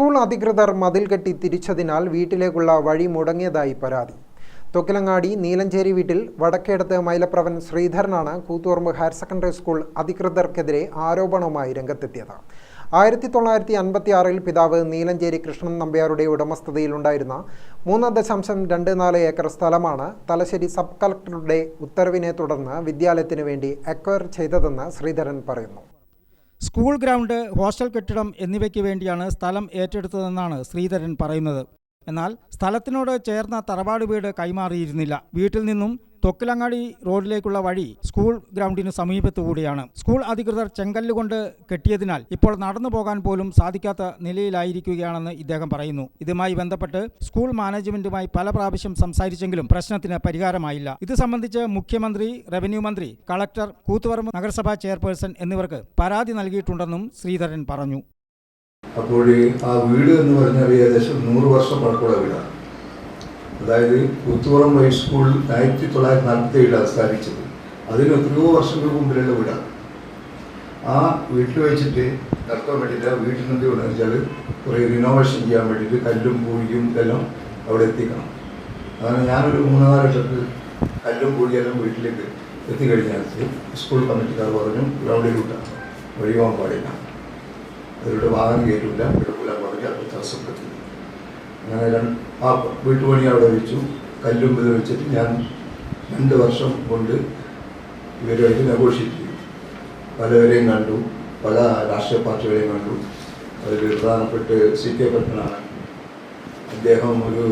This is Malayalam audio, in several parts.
സ്കൂൾ അധികൃതർ മതിൽ കെട്ടി തിരിച്ചതിനാൽ വീട്ടിലേക്കുള്ള വഴി മുടങ്ങിയതായി പരാതി. തൊക്കിലങ്ങാടി നീലഞ്ചേരി വീട്ടിൽ വടക്കേടത്ത് മൈലപ്രവൻ ശ്രീധരനാണ് കൂത്തുപറമ്പ് ഹയർ സെക്കൻഡറി സ്കൂൾ അധികൃതർക്കെതിരെ ആരോപണവുമായി രംഗത്തെത്തിയത്. ആയിരത്തി തൊള്ളായിരത്തി അൻപത്തി ആറിൽ പിതാവ് നീലഞ്ചേരി കൃഷ്ണൻ നമ്പ്യാരുടെ ഉടമസ്ഥതയിലുണ്ടായിരുന്ന മൂന്ന് ദശാംശം രണ്ട് നാല് ഏക്കർ സ്ഥലമാണ് തലശ്ശേരി സബ് കളക്ടറുടെ ഉത്തരവിനെ തുടർന്ന് വിദ്യാലയത്തിന് വേണ്ടി അക്വയർ ചെയ്തതെന്ന് ശ്രീധരൻ പറയുന്നു. സ്കൂൾ ഗ്രൗണ്ട് ഹോസ്റ്റൽ കെട്ടിടം എന്നിവയ്ക്ക് വേണ്ടിയാണ് സ്ഥലം ഏറ്റെടുത്തതെന്നാണ് ശ്രീധരൻ പറയുന്നത്. എന്നാൽ സ്ഥലത്തിനോട് ചേർന്ന തറവാട് വീട് കൈമാറിയിരുന്നില്ല. വീട്ടിൽ നിന്നും തൊക്കിലങ്ങാടി റോഡിലേക്കുള്ള വഴി സ്കൂൾ ഗ്രൗണ്ടിന് സമീപത്തുകൂടിയാണ് സ്കൂൾ അധികൃതർ ചെങ്കല്ലുകൊണ്ട് കെട്ടിയതിനാൽ ഇപ്പോൾ നടന്നു പോകാൻ പോലും സാധിക്കാത്ത നിലയിലായിരിക്കുകയാണെന്ന് ഇദ്ദേഹം പറയുന്നു. ഇതുമായി ബന്ധപ്പെട്ട് സ്കൂൾ മാനേജ്മെന്റുമായി പല പ്രാവശ്യം സംസാരിച്ചെങ്കിലും പ്രശ്നത്തിന് പരിഹാരമായില്ല. ഇത് സംബന്ധിച്ച് മുഖ്യമന്ത്രി റവന്യൂ മന്ത്രി കളക്ടർ കൂത്തുപറമ്പ് നഗരസഭാ ചെയർപേഴ്സൺ എന്നിവർക്ക് പരാതി നൽകിയിട്ടുണ്ടെന്നും ശ്രീധരൻ പറഞ്ഞു. അപ്പോൾ ആ വീട് എന്ന് പറഞ്ഞാൽ ഏകദേശം നൂറ് വർഷം പഴക്കമുള്ള വീടാണ്. അതായത് പുത്തുറം ഹൈസ്കൂൾ ആയിരത്തി തൊള്ളായിരത്തി നാൽപ്പത്തി ഏഴിലാണ് സ്ഥാപിച്ചത് അതിന് എത്രയോ വർഷങ്ങൾക്ക് മുമ്പിലുള്ള വീടാണ് ആ വീട്ടിൽ വെച്ചിട്ട് നടത്താൻ വേണ്ടിയിട്ട് എന്ത് വേണമെന്ന് വെച്ചാൽ കുറേ റിനോവേഷൻ ചെയ്യാൻ വേണ്ടിയിട്ട് കല്ലും പൂഴിയും എല്ലാം അവിടെ എത്തിക്കണം. അങ്ങനെ ഞാനൊരു മൂന്നാൽ ട്രക്ക് കല്ലും പൂഴിയെല്ലാം വീട്ടിലേക്ക് എത്തിക്കഴിഞ്ഞാൽ സ്കൂൾ കമ്മിറ്റിക്കാർ പറഞ്ഞു ഗ്രൗണ്ടിൽ വിട്ടാണ് പോകാൻ പാടില്ല. അവരുടെ വാഹനം കയറ്റില്ല എടുക്കില്ല പറഞ്ഞ് അത് തടസ്സപ്പെടുത്തി രണ്ട് ആ വീട്ടുപണി അവിടെ വെച്ചു കല്ലും ഇത് വെച്ചിട്ട് ഞാൻ രണ്ട് വർഷം കൊണ്ട് ഇവരുമായിട്ട് നെഗോഷിയേറ്റ് ചെയ്തു. പലവരെയും കണ്ടു. പല രാഷ്ട്രീയ പാർട്ടികളെയും കണ്ടു. അതിൽ പ്രധാനപ്പെട്ട് സി കെ പത്മനാണ് അദ്ദേഹം ഒരു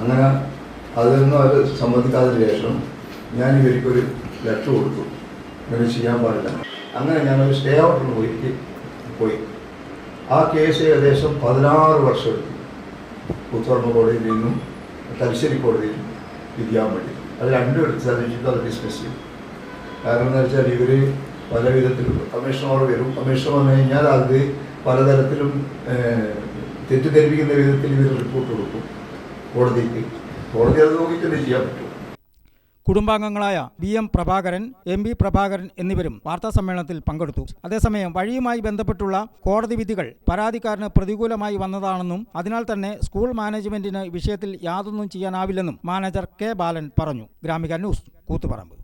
അങ്ങനെ അതൊന്നും അവർ സമ്മതിക്കാത്തതിന് ശേഷം ഞാൻ ഇവർക്കൊരു ലെറ്റർ കൊടുത്തു. ഇങ്ങനെ ചെയ്യാൻ പാടില്ല. അങ്ങനെ ഞാനൊരു സ്റ്റേ ഔട്ടിന് പോയി പോയി. ആ കേസ് ഏകദേശം പതിനാറ് വർഷം എടുത്തു. പുത്തുറമ്പ് കോടതിയിൽ നിന്നും തലശ്ശേരി കോടതിയിൽ വിധിയാൻ വേണ്ടി അത് രണ്ടും എടുത്ത് സന്ദർശിച്ചു അത് ഡിസ്മിസ് ചെയ്യും കാരണം എന്താ വെച്ചാൽ ഇവർ പല വിധത്തിലും കമ്മീഷണർ വരും. കമ്മീഷണർ വന്നു കഴിഞ്ഞാൽ അത് പലതരത്തിലും തെറ്റിദ്ധരിപ്പിക്കുന്ന വിധത്തിൽ ഇവർ റിപ്പോർട്ട് കൊടുക്കും. കോടതിക്ക്. കോടതി അത് നോക്കിയിട്ട് ചെയ്യാൻ പറ്റും? കുടുംബാംഗങ്ങളായ V M Prabhakaran M B Prabhakaran എന്നിവരും വാർത്താസമ്മേളനത്തിൽ പങ്കെടുത്തു. അതേസമയം വഴിയുമായി ബന്ധപ്പെട്ടുള്ള കോടതി വിധികൾ പരാതിക്കാരന് പ്രതികൂലമായി വന്നതാണെന്നും അതിനാൽ തന്നെ സ്കൂൾ മാനേജ്മെന്റിന് വിഷയത്തിൽ യാതൊന്നും ചെയ്യാനാവില്ലെന്നും മാനേജർ കെ ബാലൻ പറഞ്ഞു. ഗ്രാമിക ന്യൂസ് കൂത്തുപറമ്പ്.